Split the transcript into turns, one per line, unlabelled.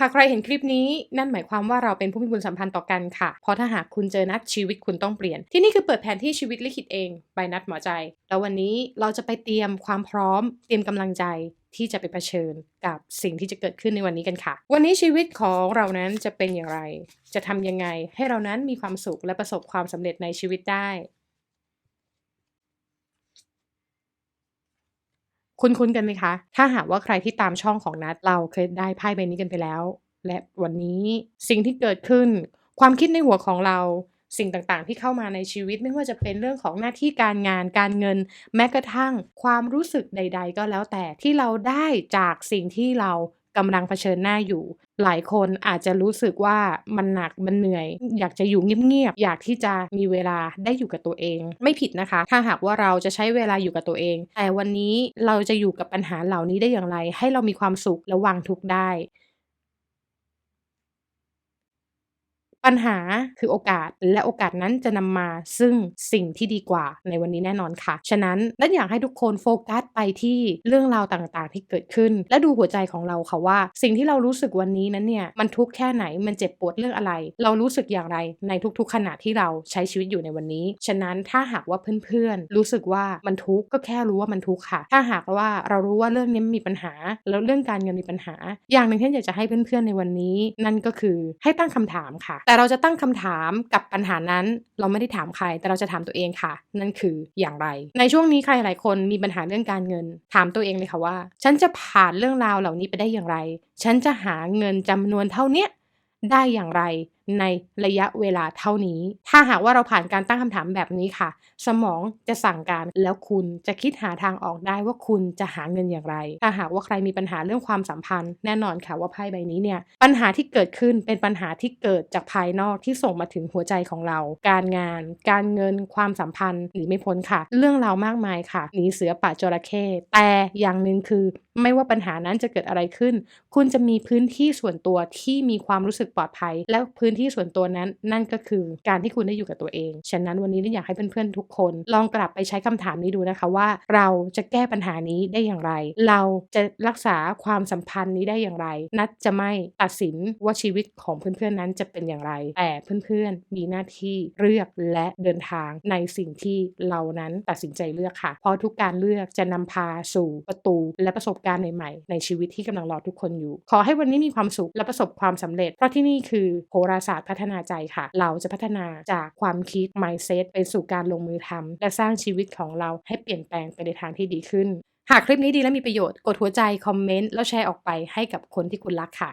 หากใครเห็นคลิปนี้นั่นหมายความว่าเราเป็นผู้มีบุญสัมพันธ์ต่อกันค่ะ เพราะถ้าหากคุณเจอนัดชีวิตคุณต้องเปลี่ยน ที่นี่คือเปิดแผนที่ชีวิตลิขิตเองใบนัดหมอใจ แล้ววันนี้เราจะไปเตรียมความพร้อม เตรียมกำลังใจที่จะไปเผชิญกับสิ่งที่จะเกิดขึ้นในวันนี้กันค่ะ วันนี้ชีวิตของเรานั้นจะเป็นอย่างไร จะทำยังไง ให้เรานั้นมีความสุขและประสบความสำเร็จในชีวิตได้ คุ้นๆกันไหมคะ ถ้าหากว่าใครที่ตามช่องของนัดเราเคยได้ไพ่ใบนี้กันไปแล้ว และวันนี้สิ่งที่เกิดขึ้น ความคิดในหัวของเราสิ่งต่างๆ ที่เข้ามาในชีวิตไม่ว่าจะเป็นเรื่องของหน้าที่การงานการเงิน แม้กระทั่งความรู้สึกใด ๆ ก็แล้วแต่ที่เราได้จากสิ่งที่เรา กำลังเผชิญหน้าอยู่ หลายคนอาจจะรู้สึกว่ามันหนักมันเหนื่อย อยากจะอยู่เงียบๆอยากที่จะมีเวลาได้อยู่กับตัวเอง ไม่ผิดนะคะ ถ้าหากว่าเราจะใช้เวลาอยู่กับตัวเอง แต่วันนี้เราจะอยู่กับปัญหาเหล่านี้ได้อย่างไร ให้เรามีความสุขและวางทุกข์ได้ ปัญหาคือโอกาสและโอกาสนั้นจะนำมาซึ่งสิ่งที่ดีกว่าในวันนี้แน่นอนค่ะ ฉะนั้นนัดอยากให้ทุกคนโฟกัสไปที่เรื่องราวต่างๆ ที่เกิดขึ้น และดูหัวใจของเราค่ะว่า สิ่งที่เรารู้สึกวันนี้นั้นเนี่ยมันทุกข์แค่ไหนมันเจ็บปวดเรื่องอะไร เรารู้สึกอย่างไรในทุกๆ ขณะที่เราใช้ชีวิตอยู่ในวันนี้ ฉะนั้นถ้าหากว่าเพื่อนๆรู้สึกว่ามันทุกข์ก็แค่รู้ว่ามันทุกข์ค่ะ ถ้าหากว่าเรารู้ว่าเรื่องนี้มีปัญหา แล้วเรื่องการเงินมีปัญหา อย่างหนึ่งที่อยากจะให้เพื่อนๆในวันนี้ นั่นก็คือให้ตั้งคำถามค่ะแต่เราจะตั้งคำถามกับปัญหานั้น เราไม่ได้ถามใคร แต่เราจะถามตัวเองค่ะ นั่นคืออย่างไร ในช่วงนี้ใครหลายคนมีปัญหาเรื่องการเงิน ถามตัวเองเลยค่ะว่า ฉันจะผ่านเรื่องราวเหล่านี้ไปได้อย่างไร ฉันจะหาเงินจำนวนเท่าเนี้ยได้อย่างไร ในระยะเวลาเท่านี้ ถ้าหากว่าเราผ่านการตั้งคำถามแบบนี้ค่ะ สมองจะสั่งการแล้วคุณจะคิดหาทางออกได้ว่าคุณจะหาเงินอย่างไร ถ้าหากว่าใครมีปัญหาเรื่องความสัมพันธ์แน่นอนค่ะว่าไพ่ใบนี้เนี่ยปัญหาที่เกิดขึ้นเป็นปัญหาที่เกิดจากภายนอกที่ส่งมาถึงหัวใจของเรา การงาน การเงิน ความสัมพันธ์หนีไม่พ้นค่ะ เรื่องราวมากมายค่ะหนีเสือป่าจระเข้แต่อย่างหนึ่งคือไม่ว่าปัญหานั้นจะเกิดอะไรขึ้น คุณจะมีพื้นที่ส่วนตัวที่มีความรู้สึกปลอดภัย และพื้นที่ส่วนตัวนั้น นั่นก็คือการที่คุณได้อยู่กับตัวเอง ฉะนั้นวันนี้อยากให้เพื่อนๆทุกคน ลองกลับไปใช้คำถามนี้ดูนะคะว่า เราจะแก้ปัญหานี้ได้อย่างไร เราจะรักษาความสัมพันธ์นี้ได้อย่างไร นัดจะไม่ตัดสินว่าชีวิตของเพื่อนๆนั้นจะเป็นอย่างไร แต่เพื่อนๆมีหน้าที่เลือกและเดินทางในสิ่งที่เรานั้นตัดสินใจเลือกค่ะ เพราะทุกการเลือกจะนำพาสู่ประตู และประสบการณ์ใหม่ๆในชีวิตที่กำลังรอทุกคนอยู่ ขอให้วันนี้มีความสุขและประสบความสำเร็จ เพราะที่นี่คือโหราศาสตร์พัฒนาใจค่ะ เราจะพัฒนาจากความคิด mindset ไปสู่การลงมือทำและสร้างชีวิตของเราให้เปลี่ยนแปลงไปในทางที่ดีขึ้น หากคลิปนี้ดีและมีประโยชน์ กดหัวใจ คอมเมนต์ แล้วแชร์ออกไปให้กับคนที่คุณรักค่ะ